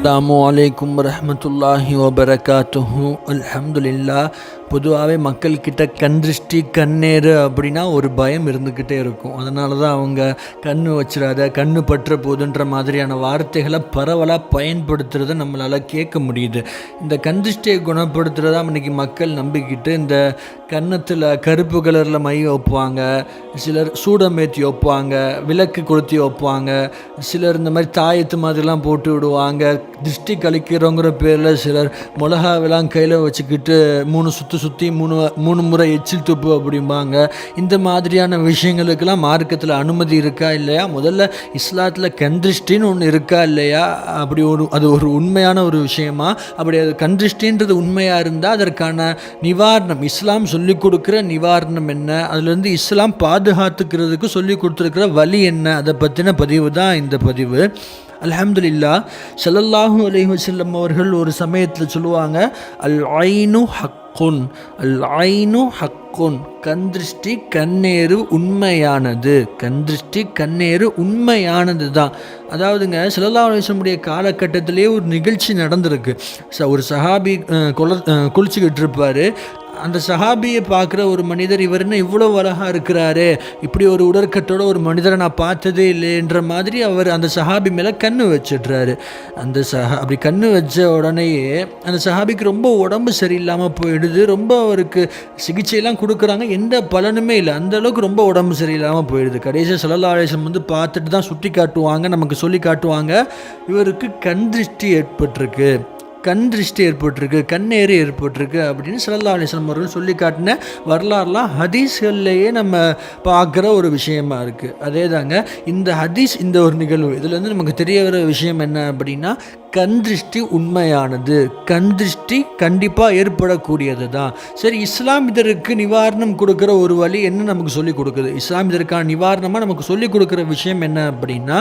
அஸ்ஸலாமு அலைக்கும் ரஹமத்துல்லாஹி வபரகாத்துஹு அல்ஹம்துலில்லா பொதுவாகவே மக்கள்கிட்ட கண் திருஷ்டி கண்ணேறு அப்படின்னா ஒரு பயம் இருந்துக்கிட்டே இருக்கும். அதனால தான் அவங்க கண்ணு வச்சிடாத கண் பற்ற போதுன்ற மாதிரியான வார்த்தைகளை பரவலாக பயன்படுத்துகிறத நம்மளால் கேட்க முடியுது. இந்த கண் திருஷ்டியை குணப்படுத்துகிறதா இன்றைக்கி மக்கள் நம்பிக்கிட்டு இந்த கன்னத்தில் கருப்பு கலரில் மை வைப்பாங்க சிலர் சூடமேத்தி வைப்பாங்க விளக்கு கொளுத்தி வைப்பாங்க சிலர் இந்த மாதிரி தாயத்து மாதிரிலாம் போட்டு விடுவாங்க திருஷ்டி கழிக்கிறோங்கிற பேரில் சிலர் மிளகாவெல்லாம் கையில் வச்சுக்கிட்டு மூணு சுற்றி சுற்றி மூணு மூணு முறை எச்சில் துப்பு அப்படிம்பாங்க. இந்த மாதிரியான விஷயங்களுக்கெல்லாம் மார்க்கத்தில் அனுமதி இருக்கா இல்லையா? முதல்ல இஸ்லாத்தில் கந்திருஷ்டின்னு ஒன்று இருக்கா இல்லையா? அப்படி ஒரு அது ஒரு உண்மையான ஒரு விஷயமா? அப்படி அது கந்திருஷ்டின்றது உண்மையாக இருந்தால் அதற்கான நிவாரணம் இஸ்லாம் சொல்லிக் கொடுக்குற நிவாரணம் என்ன? அதுலேருந்து இஸ்லாம் பாதுகாத்துக்கிறதுக்கு சொல்லி கொடுத்துருக்கிற வழி என்ன? அதை பற்றின பதிவு தான் இந்த பதிவு. அலமதுல்லா ஸல்லல்லாஹு அலைஹி வஸல்லம் அவர்கள் ஒரு சமயத்தில் சொல்லுவாங்க அல் ஐனு ஹக்குன் அல் ஐனு ஹக்குன் கந்திருஷ்டி கண்ணேறு உண்மையானது கந்திருஷ்டி கண்ணேறு உண்மையானது தான் அதாவதுங்க சிலல்லா அலைஹி காலகட்டத்திலே ஒரு நிகழ்ச்சி நடந்திருக்கு. ச ஒரு சஹாபி அஹ், குளிச்சுக்கிட்டு இருப்பார். அந்த சஹாபியை பார்க்குற ஒரு மனிதர் இவர் என்ன இவ்வளோ அழகாக இருக்கிறாரு இப்படி ஒரு உடற்கட்டோட ஒரு மனிதரை நான் பார்த்ததே இல்லைன்ற மாதிரி அவர் அந்த சஹாபி மேலே கண்ணு வச்சிடுறாரு. அந்த சஹா அப்படி கண்ணு வச்ச உடனேயே அந்த சஹாபிக்கு ரொம்ப உடம்பு சரியில்லாமல் போயிடுது. ரொம்ப அவருக்கு சிகிச்சையெல்லாம் கொடுக்குறாங்க. எந்த பலனுமே இல்லை. அந்த அளவுக்கு ரொம்ப உடம்பு சரியில்லாமல் போயிடுது. கடைசியாக சலல்லாலேசம் வந்து பார்த்துட்டு தான் சுட்டி காட்டுவாங்க நமக்கு சொல்லி காட்டுவாங்க இவருக்கு கண் திருஷ்டி ஏற்பட்டிருக்கு. கண் திருஷ்டி ஏற்பட்டிருக்கு கண்ணேறு ஏற்பட்டிருக்கு அப்படின்னு சல்லா அலிஸ்லாம் அவர்கள் சொல்லி காட்டின வரலாறுலாம் ஹதீஸ்கள்லேயே நம்ம பார்க்குற ஒரு விஷயமா இருக்குது அதே தாங்க இந்த ஹதீஸ் இந்த ஒரு நிகழ்வு இதுலேருந்து நமக்கு தெரிய வர விஷயம் என்ன அப்படின்னா கண் திருஷ்டி உண்மையானது. கண் திருஷ்டி கண்டிப்பாக ஏற்படக்கூடியது தான். சரி இஸ்லாம் இதற்கு நிவாரணம் கொடுக்குற ஒரு வழி என்ன நமக்கு சொல்லிக் கொடுக்குது? இஸ்லாம் இதற்கான நிவாரணமாக நமக்கு சொல்லி கொடுக்குற விஷயம் என்ன அப்படின்னா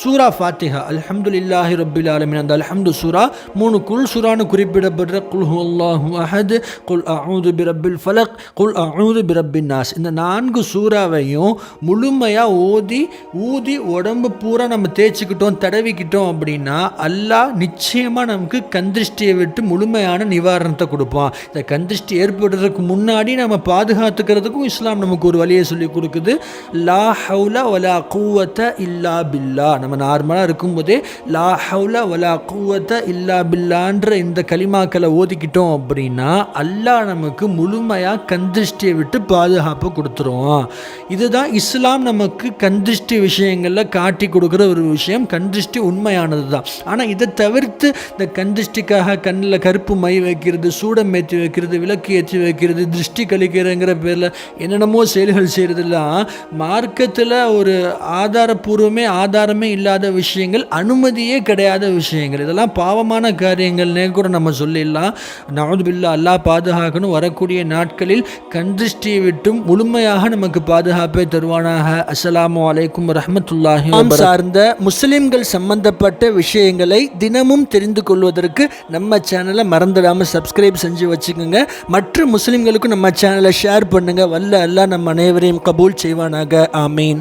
சூரா ஃபாத்திஹா அல்ஹம்துலில்லாஹி ரபில் ஆலமின். அந்த அல்ஹம்து சூரா மூணு குல் சூரான்னு குறிப்பிடப்படுற குல் அல்லாஹு அஹத் குல் அஹூது பிரபில் ஃபலக் குல் அஹூது பிரபின் நாஸ். இந்த நான்கு சூறாவையும் முழுமையாக ஓதி ஊதி உடம்பு பூரா நம்ம தேய்ச்சிக்கிட்டோம் தடவிக்கிட்டோம் அப்படின்னா அல்லாஹ் நிச்சயமாக நமக்கு கந்திருஷ்டியை விட்டு முழுமையான நிவாரணத்தை கொடுப்பான். இந்த கந்திருஷ்டி ஏற்படுறதுக்கு முன்னாடி நம்ம பாதுகாத்துக்கிறதுக்கும் இஸ்லாம் நமக்கு ஒரு வழியை சொல்லி கொடுக்குது. லா ஹவுல வலா கூவத்த இல்லா பில்லா. நம்ம நார்மலாக இருக்கும்போதே லா ஹவுல வலா கூவத்த இல்லா பில்லான்ற இந்த களிமாக்களை ஓதிக்கிட்டோம் அப்படின்னா அல்லாஹ் நமக்கு முழுமையாக கந்திருஷ்டியை விட்டு பாதுகாப்பு கொடுத்துருவோம் இதுதான் இஸ்லாம் நமக்கு கந்திருஷ்டி விஷயங்களில் காட்டி கொடுக்குற ஒரு விஷயம். கந்திருஷ்டி உண்மையானது தான் ஆனால் இதை தவிர்த்து இந்த கந்திருஷ்டிக்காக கண்ணில் கருப்பு மை வைக்கிறது சூடம் ஏற்றி வைக்கிறது விளக்கு ஏற்றி வைக்கிறது திருஷ்டி கழிக்கிறங்கிற பேரில் என்னென்னமோ செயல்கள் செய்கிறதுலாம் மார்க்கத்தில் ஒரு ஆதாரபூர்வமே ஆதாரமே இல்லாத விஷயங்கள் அனுமதியே கிடையாத விஷயங்கள். இதெல்லாம் பாவமான காரியங்கள்னே கூட நம்ம சொல்லிடலாம். நவது பில்லா அல்லாஹ் பாதுகாக்கணும். வரக்கூடிய நாட்களில் கந்திருஷ்டியை விட்டும் முழுமையாக நமக்கு பாதுகாப்பை தருவானாக. அஸ்ஸலாமு அலைக்கும் ரஹமத்துல்லாஹி சார்ந்த முஸ்லிம்கள் சம்பந்தப்பட்ட விஷயங்களை தினமும் தெரிந்து கொள்வதற்கு நம்ம சேனலை மறந்துடாமல் சப்ஸ்கிரைப் செஞ்சு வச்சுக்கோங்க. மற்ற முஸ்லீம்களுக்கும் நம்ம சேனலை ஷேர் பண்ணுங்கள் வல்ல அல்லா நம்ம அனைவரையும் கபூல் செய்வானாக. ஆமீன்.